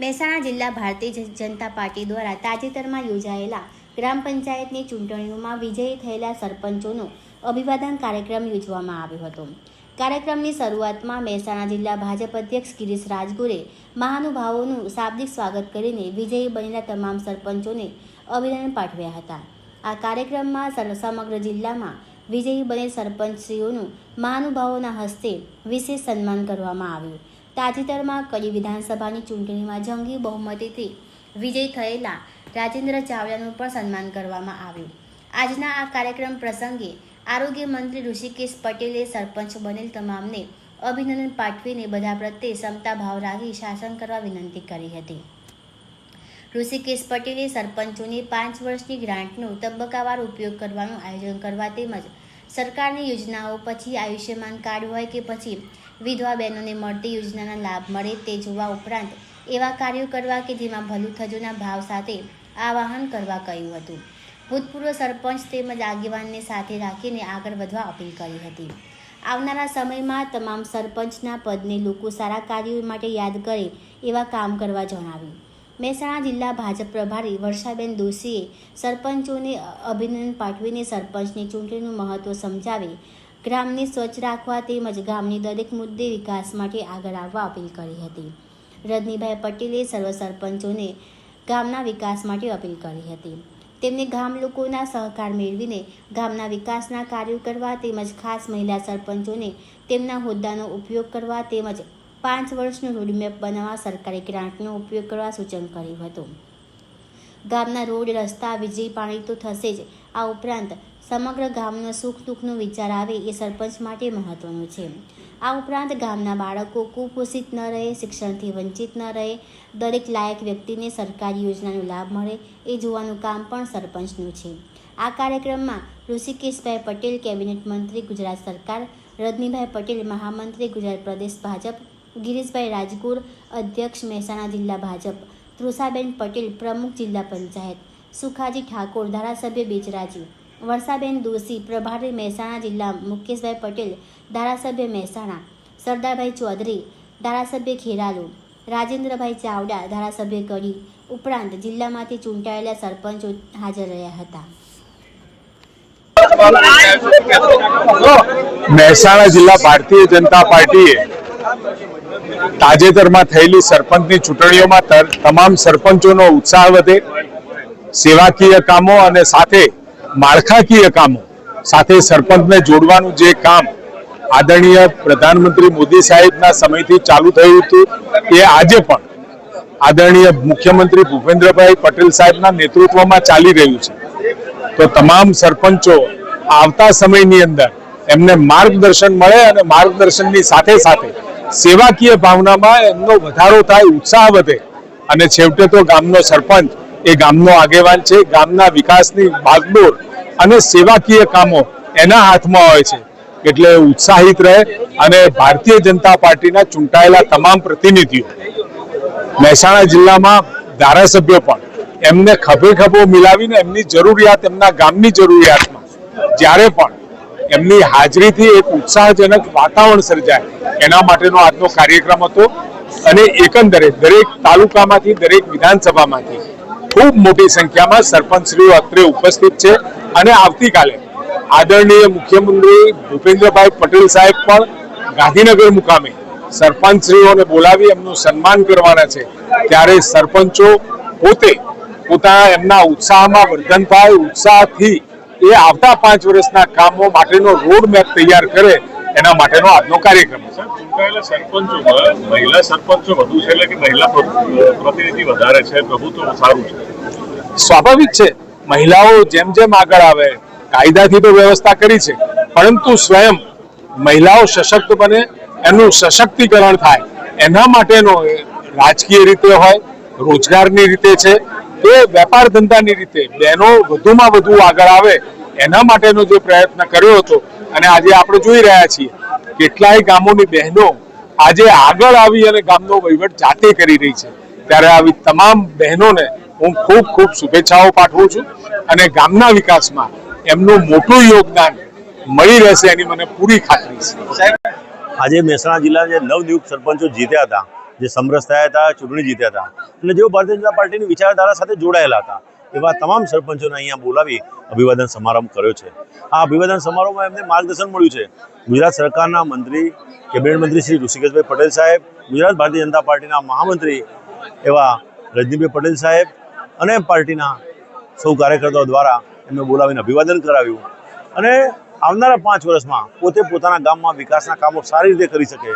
મહેસાણા જિલ્લા ભારતીય જનતા પાર્ટી દ્વારા તાજેતરમાં યોજાયેલા ગ્રામ પંચાયતની ચૂંટણીઓમાં વિજયી થયેલા સરપંચોનો અભિવાદન કાર્યક્રમ યોજવામાં આવ્યો હતો. કાર્યક્રમની શરૂઆતમાં મહેસાણા જિલ્લા ભાજપ અધ્યક્ષ ગિરીશ રાજગુરે મહાનુભાવોનું શાબ્દિક સ્વાગત કરીને વિજયી બનેલા તમામ સરપંચોને અભિનંદન પાઠવ્યા હતા. આ કાર્યક્રમમાં સર- સમગ્ર જિલ્લામાં વિજયી બનેલ સરપંચશ્રીઓનું મહાનુભાવોના હસ્તે વિશેષ સન્માન કરવામાં આવ્યું. તાજેતરમાં કડી વિધાનસભાની ચૂંટણીમાં જંગી બહુમતીથી વિજય થયેલા રાજેન્દ્ર ચાવડાનું પણ સન્માન કરવામાં આવ્યું. આજના આ કાર્યક્રમ પ્રસંગે આરોગ્ય મંત્રી ઋષિકેશ પટેલે સરપંચ બનેલ તમામને અભિનંદન પાઠવીને બધા પ્રત્યે ક્ષમતા ભાવ રાખી શાસન કરવા વિનંતી કરી હતી. ઋષિકેશ પટેલે સરપંચોને પાંચ વર્ષની ગ્રાન્ટનો તબક્કાવાર ઉપયોગ કરવાનું આયોજન કરવા તેમજ સરકારની યોજનાઓ પછી આયુષ્યમાન કાર્ડ હોય કે પછી વિધવા બહેનોને મળતી યોજનાના લાભ મળે તે જોવા ઉપરાંત એવા કાર્યો કરવા કે જેમાં ભલું ભાવ સાથે આવાહન કરવા કહ્યું હતું. ભૂતપૂર્વ સરપંચ તેમજ આગેવાનને સાથે રાખીને આગળ વધવા અપીલ કરી હતી. આવનારા સમયમાં તમામ સરપંચના પદને લોકો સારા કાર્યો માટે યાદ કરે એવા કામ કરવા જણાવ્યું. મહેસાણા જિલ્લા ભાજપ પ્રભારી વર્ષાબેન દોશીએ સરપંચોને અભિનંદન પાઠવીને સરપંચની ચૂંટણીનું મહત્ત્વ સમજાવી ગ્રામને સ્વચ્છ રાખવા તેમજ ગામની દરેક મુદ્દે વિકાસ માટે આગળ આવવા અપીલ કરી હતી. રજનીભાઈ પટેલે સર્વ સરપંચોને ગામના વિકાસ માટે અપીલ કરી હતી. તેમને ગામ લોકોના સહકાર મેળવીને ગામના વિકાસના કાર્યો કરવા તેમજ ખાસ મહિલા સરપંચોને તેમના હોદ્દાનો ઉપયોગ કરવા તેમજ પાંચ વર્ષનું રોડમેપ બનાવવા સરકારે ગ્રાન્ટનો ઉપયોગ કરવા સૂચન કર્યું હતું. ગામના રોડ, રસ્તા, વીજળી, પાણી તો થશે જ. આ ઉપરાંત સમગ્ર ગામનો સુખ દુઃખનો વિચાર આવે એ સરપંચ માટે મહત્વનું છે. આ ઉપરાંત ગામના બાળકો કુપોષિત ન રહે, શિક્ષણથી વંચિત ન રહે, દરેક લાયક વ્યક્તિને સરકારી યોજનાનો લાભ મળે એ જોવાનું કામ પણ સરપંચનું છે. આ કાર્યક્રમમાં ઋષિકેશભાઈ પટેલ, કેબિનેટ મંત્રી ગુજરાત સરકાર, રજનીભાઈ પટેલ, મહામંત્રી ગુજરાત પ્રદેશ ભાજપ ગિરીશભાઈ રાજગુર, અધ્યક્ષ મહેસાણા જિલ્લા ભાજપ તૃષાબેન પટેલ પ્રમુખ જિલ્લા પંચાયત, સુખાજી ઠાકોર ધારાસભ્ય બેચરાજી વર્ષાબેન દોશી પ્રભારી મહેસાણા જિલ્લા મુકેશભાઈ પટેલ ધારાસભ્ય મહેસાણા, સરદારભાઈ ચૌધરી ધારાસભ્ય ખેરાલુ, રાજેન્દ્રભાઈ ચાવડા ધારાસભ્ય કડી, ઉપરાંત જિલ્લામાંથી ચૂંટાયેલા સરપંચો હાજર રહ્યા હતા. મહેસાણા જિલ્લા ભારતીય જનતા પાર્ટીએ તાજેતરમાં થયેલી સરપંચની ચૂંટણીઓમાં તમામ સરપંચોનો ઉત્સાહ વધે. સેવાકીય કામો અને સાથે માળખાકીય કામો સાથે સરપંચને જોડવાનું જે કામ આદરણીય પ્રધાનમંત્રી મોદી સાહેબના સમયથી ચાલુ થયું હતું, એ આજે પણ આદરણીય મુખ્યમંત્રી ભૂપેન્દ્રભાઈ પટેલ સાહેબના નેતૃત્વમાં ચાલી રહ્યું છે. તો તમામ સરપંચો આવતા સમયની અંદર એમને માર્ગદર્શન મળે અને માર્ગદર્શનની સાથે સાથે સેવાકીય ભાવનામાં એમનો વધારો થાય ઉત્સાહ વધે. અને છેવટે તો ગામનો સરપંચ, એ ગામનો આગેવાન છે, ગામના વિકાસની ભાગદોડ અને સેવાકીય કામો એના હાથમાં હોય છે. એટલે ઉત્સાહિત રહે અને ભારતીય જનતા પાર્ટીના ચૂંટાયેલા તમામ પ્રતિનિધિઓ. મહેસાણા જિલ્લામાં ધારાસભ્યો પણ એમને ખભે ખભો મિલાવીને એમની જરૂરિયાત, એમના ગામની જરૂરિયાતમાં. જ્યારે પણ એમની હાજરીથી એક ઉત્સાહજનક વાતાવરણ સર્જાય. એના માટેનો આજનો કાર્યક્રમ હતો અને એકંદરે દરેક તાલુકામાંથી, દરેક વિધાનસભામાંથી ખૂબ મોટી સંખ્યામાં સરપંચશ્રીઓ અત્રે ઉપસ્થિત છે. અને આવતીકાલે આદરણીય મુખ્યમંત્રી ભૂપેન્દ્રભાઈ પટેલ સાહેબ પણ ગાંધીનગર મુકામે સરપંચશ્રીઓને બોલાવી એમનું સન્માન કરવાના છે. ત્યારે સરપંચો પોતે પોતાના એમના ઉત્સાહમાં વર્ધન થાય, ઉત્સાહથી એ આવતા પાંચ વર્ષના કામો માટેનો રોડ મેપ તૈયાર કરે એના માટેનો આજનો કાર્યક્રમ છે. ચૂંટાયેલા સરપંચોમાં મહિલા સરપંચો વધુ છે એટલે કે મહિલા પ્રતિનિધિ વધારે છે પ્રભુત્વ સારું છે. સ્વાભાવિક છે મહિલાઓ જેમ જેમ આગળ આવે કાયદાથી તો વ્યવસ્થા કરી છે પરંતુ સ્વયં મહિલાઓ સશક્ત બને એનું સશક્તિકરણ થાય એના માટેનો રાજકીય રીતે હોય રોજગારની રીતે છે એ વેપાર ધંધાની રીતે બહેનો વધુમાં વધુ આગળ આવે એના માટેનો જે પ્રયત્ન કર્યો હતો અને આજે આપણે જોઈ રહ્યા છીએ કેટલાય ગામોની બહેનો આજે આગળ આવી અને ગામનો વહીવટ જાતે કરી રહી છે. ત્યારે આવી તમામ બહેનોને હું ખૂબ ખૂબ શુભેચ્છાઓ પાઠવું છું અને ગામના વિકાસમાં એમનું મોટું યોગદાન મળી રહેશે એની મને પૂરી ખાતરી છે. આજે મહેસાણા જિલ્લાના જે નવનિયુક્ત સરપંચો જીત્યા હતા જે સમરસ થયા હતા ચૂંટણી જીત્યા હતા અને જેઓ ભારતીય જનતા પાર્ટીની વિચારધારા સાથે જોડાયેલા હતા એવા તમામ સરપંચોને અહીંયા બોલાવી અભિવાદન સમારંભ કર્યો છે. આ અભિવાદન સમારોહમાં એમને માર્ગદર્શન મળ્યું છે. ગુજરાત સરકારના મંત્રી, કેબિનેટ મંત્રી શ્રી ઋષિકેશભાઈ પટેલ સાહેબ, ગુજરાત ભારતીય જનતા પાર્ટીના મહામંત્રી એવા રજનીભાઈ પટેલ સાહેબ અને પાર્ટીના સૌ કાર્યકર્તાઓ દ્વારા એમને બોલાવીને અભિવાદન કરાવ્યું. અને આવનારા પાંચ વર્ષમાં પોતે પોતાના ગામમાં વિકાસના કામો સારી રીતે કરી શકે.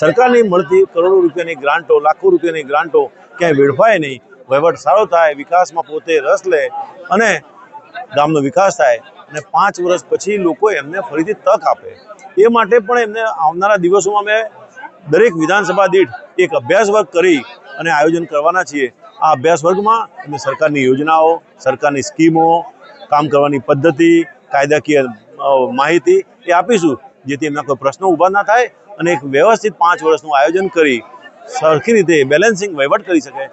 સરકારની મળતી કરોડો રૂપિયાની ગ્રાન્ટો, લાખો રૂપિયાની ગ્રાન્ટો ક્યાંય વેડફાય નહીં. વહીવટ સારો થાય, વિકાસમાં પોતે રસ લે અને ગામનો વિકાસ થાય અને પાંચ વર્ષ પછી લોકો એમને ફરીથી તક આપે. એ માટે પણ એમને આવનારા દિવસોમાં અમે દરેક વિધાનસભા દીઠ એક અભ્યાસ વર્ગ કરી અને આયોજન કરવાના છીએ. આ અભ્યાસ વર્ગમાં અમે સરકારની યોજનાઓ, સરકારની સ્કીમો, કામ કરવાની પદ્ધતિ, કાયદાકીય માહિતી એ આપીશું, જેથી એમના કોઈ પ્રશ્નો ઊભા ના થાય અને એક વ્યવસ્થિત પાંચ વર્ષનું આયોજન કરી સરખી રીતે બેલેન્સિંગ વહીવટ કરી શકે.